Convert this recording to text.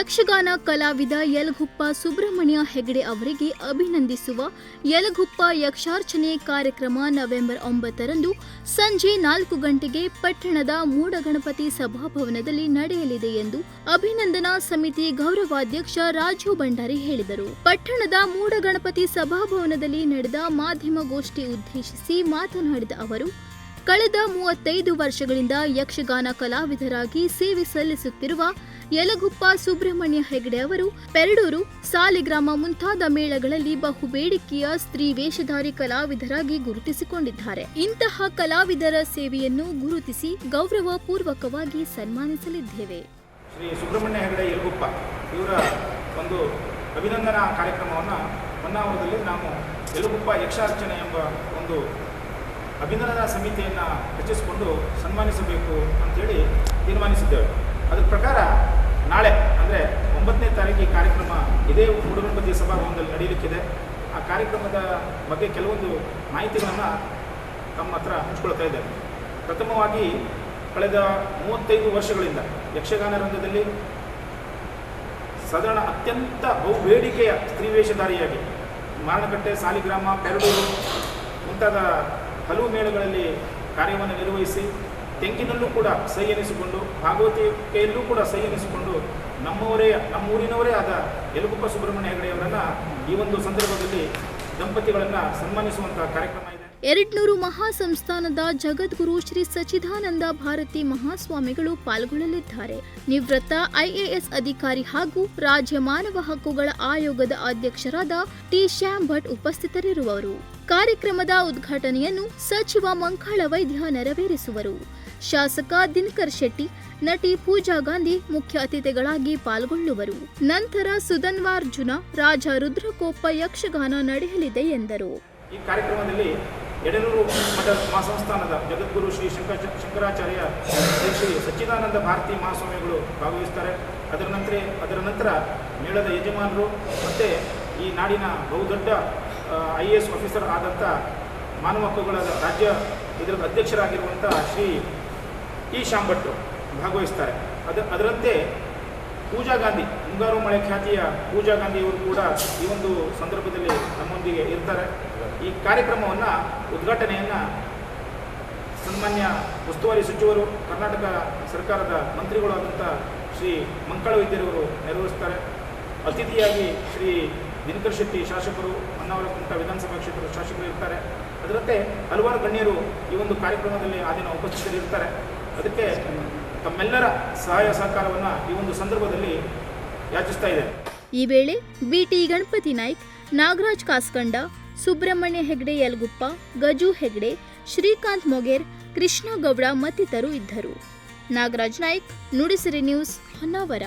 ಯಕ್ಷಗಾನ ಕಲಾವಿದ ಯಲಗುಪ್ಪ ಸುಬ್ರಹ್ಮಣ್ಯ ಹೆಗಡೆ ಅವರಿಗೆ ಅಭಿನಂದಿಸುವ ಯಲಗುಪ್ಪ ಯಕ್ಷಾರ್ಚನೆ ಕಾರ್ಯಕ್ರಮ ನವೆಂಬರ್ ಒಂಬತ್ತರಂದು ಸಂಜೆ ನಾಲ್ಕು ಗಂಟೆಗೆ ಪಟ್ಟಣದ ಮೂಡಗಣಪತಿ ಸಭಾಭವನದಲ್ಲಿ ನಡೆಯಲಿದೆ ಎಂದು ಅಭಿನಂದನಾ ಸಮಿತಿ ಗೌರವಾಧ್ಯಕ್ಷ ರಾಜು ಭಂಡಾರಿ ಹೇಳಿದರು. ಪಟ್ಟಣದ ಮೂಡಗಣಪತಿ ಸಭಾಭವನದಲ್ಲಿ ನಡೆದ ಮಾಧ್ಯಮಗೋಷ್ಠಿ ಉದ್ದೇಶಿಸಿ ಮಾತನಾಡಿದ ಅವರು, ಕಳೆದ ಮೂವತ್ತೈದು ವರ್ಷಗಳಿಂದ ಯಕ್ಷಗಾನ ಕಲಾವಿದರಾಗಿ ಸೇವೆ ಸಲ್ಲಿಸುತ್ತಿರುವ ಯಲಗುಪ್ಪ ಸುಬ್ರಹ್ಮಣ್ಯ ಹೆಗಡೆ ಅವರು ಪೆರಡೂರು ಸಾಲಿಗ್ರಾಮ ಮುಂತಾದ ಮೇಳಗಳಲ್ಲಿ ಬಹು ಬೇಡಿಕೆಯ ಸ್ತ್ರೀ ವೇಷಧಾರಿ ಕಲಾವಿದರಾಗಿ ಗುರುತಿಸಿಕೊಂಡಿದ್ದಾರೆ. ಇಂತಹ ಕಲಾವಿದರ ಸೇವೆಯನ್ನು ಗುರುತಿಸಿ ಗೌರವ ಪೂರ್ವಕವಾಗಿ ಸನ್ಮಾನಿಸಲಿದ್ದೇವೆ. ಶ್ರೀ ಸುಬ್ರಹ್ಮಣ್ಯ ಹೆಗಡೆ ಯಲಗುಪ್ಪ, ಇವರ ಒಂದು ಅಭಿನಂದನಾ ಕಾರ್ಯಕ್ರಮವನ್ನು ಹೊನ್ನಾವರದಲ್ಲಿ ನಾವು ಯಲಗುಪ್ಪ ಯಕ್ಷಾರ್ಚನೆ ಎಂಬ ಒಂದು ಅಭಿನಂದನಾ ಸಮಿತಿಯನ್ನು ರಚಿಸಿಕೊಂಡು ಸನ್ಮಾನಿಸಬೇಕು ಅಂತೇಳಿ ತೀರ್ಮಾನಿಸಿದ್ದೇವೆ. ಅದರ ಪ್ರಕಾರ ನಾಳೆ, ಅಂದರೆ ಒಂಬತ್ತನೇ ತಾರೀಕು ಈ ಕಾರ್ಯಕ್ರಮ ಇದೇ ಮೂಡಗಣಪತಿ ಸಭಾಭವನದಲ್ಲಿ ನಡೆಯಲಿಕ್ಕಿದೆ. ಆ ಕಾರ್ಯಕ್ರಮದ ಬಗ್ಗೆ ಕೆಲವೊಂದು ಮಾಹಿತಿಗಳನ್ನು ತಮ್ಮ ಹತ್ರ ಹಂಚ್ಕೊಳ್ತಾ ಇದ್ದೇವೆ ಪ್ರಥಮವಾಗಿ, ಕಳೆದ ಮೂವತ್ತೈದು ವರ್ಷಗಳಿಂದ ಯಕ್ಷಗಾನ ರಂಗದಲ್ಲಿ ಸಾಧಾರಣ ಅತ್ಯಂತ ಬಹುಬೇಡಿಕೆಯ ಸ್ತ್ರೀವೇಷಧಾರಿಯಾಗಿ ಮಾರಣಕಟ್ಟೆ ಸಾಲಿಗ್ರಾಮ, ಪೆರಡೂರು ಮುಂತಾದ ಹಲವು ಮೇಳಗಳಲ್ಲಿ ಕಾರ್ಯವನ್ನು ನಿರ್ವಹಿಸಿ ತೆಂಕಿನಲ್ಲೂ ಕೂಡ ಸೈ ಎನಿಸಿಕೊಂಡು ಭಾಗವತಿಕೆಯಲ್ಲೂ ಕೂಡ ಸೈ ಎನಿಸಿಕೊಂಡು ನಮ್ಮವರೇ, ನಮ್ಮೂರಿನವರೇ ಆದ ಯಲಗುಪ್ಪ ಸುಬ್ರಹ್ಮಣ್ಯ ಹೆಗಡೆಯವರನ್ನು ಈ ಒಂದು ಸಂದರ್ಭದಲ್ಲಿ ದಂಪತಿಗಳನ್ನ ಸನ್ಮಾನಿಸುವಂತಹ ಕಾರ್ಯಕ್ರಮ ಇದೆ. ಎರಡ್ನೂರು ಮಹಾಸಂಸ್ಥಾನದ ಜಗದ್ಗುರು ಶ್ರೀ ಸಚಿದಾನಂದ ಭಾರತಿ ಮಹಾಸ್ವಾಮಿಗಳು ಪಾಲ್ಗೊಳ್ಳಲಿದ್ದಾರೆ. ನಿವೃತ್ತ ಐಎಎಸ್ ಅಧಿಕಾರಿ ಹಾಗೂ ರಾಜ್ಯ ಮಾನವ ಹಕ್ಕುಗಳ ಆಯೋಗದ ಅಧ್ಯಕ್ಷರಾದ ಟಿ ಶ್ಯಾಮ್ ಭಟ್ ಉಪಸ್ಥಿತರಿರುವರು. ಕಾರ್ಯಕ್ರಮದ ಉದ್ಘಾಟನೆಯನ್ನು ಸಚಿವ ಮಂಕಾಳ ವೈದ್ಯ ನೆರವೇರಿಸುವರು. ಶಾಸಕ ದಿನಕರ್ ಶೆಟ್ಟಿ, ನಟಿ ಪೂಜಾ ಗಾಂಧಿ ಮುಖ್ಯ ಅತಿಥಿಗಳಾಗಿ ಪಾಲ್ಗೊಳ್ಳುವರು. ನಂತರ ಸುಧನ್ವಾರ್ಜುನ ರಾಜ ರುದ್ರಕೋಪ ಯಕ್ಷಗಾನ ನಡೆಯಲಿದೆ ಎಂದರು. ಈ ಕಾರ್ಯಕ್ರಮದಲ್ಲಿ ಎಡನೂರು ಮಠ ಮಹಾಸಂಸ್ಥಾನದ ಜಗದ್ಗುರು ಶ್ರೀ ಶಂಕರ ಶಂಕರಾಚಾರ್ಯ ಶ್ರೀ ಸಚ್ಚಿದಾನಂದ ಭಾರತಿ ಮಹಾಸ್ವಾಮಿಗಳು ಭಾಗವಹಿಸ್ತಾರೆ ಅದರ ನಂತರ ಅದರ ನಂತರ ಮೇಳದ ಯಜಮಾನರು ಮತ್ತು ಈ ನಾಡಿನ ಬಹುದೊಡ್ಡ ಐ ಎ ಎಸ್ ಆಫೀಸರ್ ಆದಂಥ ಮಾನವ ಹಕ್ಕುಗಳ ರಾಜ್ಯ ಇದರ ಅಧ್ಯಕ್ಷರಾಗಿರುವಂಥ ಶ್ರೀ ಇ ಶಾಂಭಟ್ರು ಭಾಗವಹಿಸ್ತಾರೆ. ಅದ, ಅದರಂತೆ ಪೂಜಾ ಗಾಂಧಿ, ಮುಂಗಾರು ಮಳೆ ಖ್ಯಾತಿಯ ಪೂಜಾ ಗಾಂಧಿಯವರು ಕೂಡ ಈ ಒಂದು ಸಂದರ್ಭದಲ್ಲಿ ನಮ್ಮೊಂದಿಗೆ ಇರ್ತಾರೆ. ಈ ಕಾರ್ಯಕ್ರಮವನ್ನು ಉದ್ಘಾಟನೆಯನ್ನು ಸನ್ಮಾನ್ಯ ಉಸ್ತುವಾರಿ ಸಚಿವರು, ಕರ್ನಾಟಕ ಸರ್ಕಾರದ ಮಂತ್ರಿಗಳಾದಂಥ ಶ್ರೀ ಮಂಕಳ ವೈದ್ಯರವರು ನೆರವೇರಿಸ್ತಾರೆ. ಅತಿಥಿಯಾಗಿ ಶ್ರೀ ದಿನಕರ್ ಶೆಟ್ಟಿ ಶಾಸಕರು, ಹೊನ್ನಾವರಕುಂಟ ವಿಧಾನಸಭಾ ಕ್ಷೇತ್ರದ ಶಾಸಕರು ಇರ್ತಾರೆ. ಅದರಂತೆ ಹಲವಾರು ಗಣ್ಯರು ಈ ಒಂದು ಕಾರ್ಯಕ್ರಮದಲ್ಲಿ ಆ ದಿನ ಉಪಸ್ಥಿತರಿರ್ತಾರೆ. ಅದಕ್ಕೆ ತಮ್ಮೆಲ್ಲರ ಸಹಾಯ ಸಹಕಾರವನ್ನು ಈ ಒಂದು ಸಂದರ್ಭದಲ್ಲಿ ಯಾಚಿಸ್ತಾ ಇದೆ. ಈ ವೇಳೆ ಬಿಟಿ ಗಣಪತಿ ನಾಯ್ಕ್, ನಾಗರಾಜ್ ಕಾಸ್ಕಂಡ, ಸುಬ್ರಹ್ಮಣ್ಯ ಹೆಗ್ಡೆ ಯಲ್ಗುಪ್ಪ, ಗಜು ಹೆಗ್ಡೆ, ಶ್ರೀಕಾಂತ್ ಮೊಗೇರ್, ಕೃಷ್ಣ ಗೌಡ ಮತ್ತಿತರು ಇದ್ದರು. ನಾಗರಾಜ್ ನಾಯ್ಕ್, ನುಡಿಸಿರಿ ನ್ಯೂಸ್, ಹೊನ್ನಾವರ.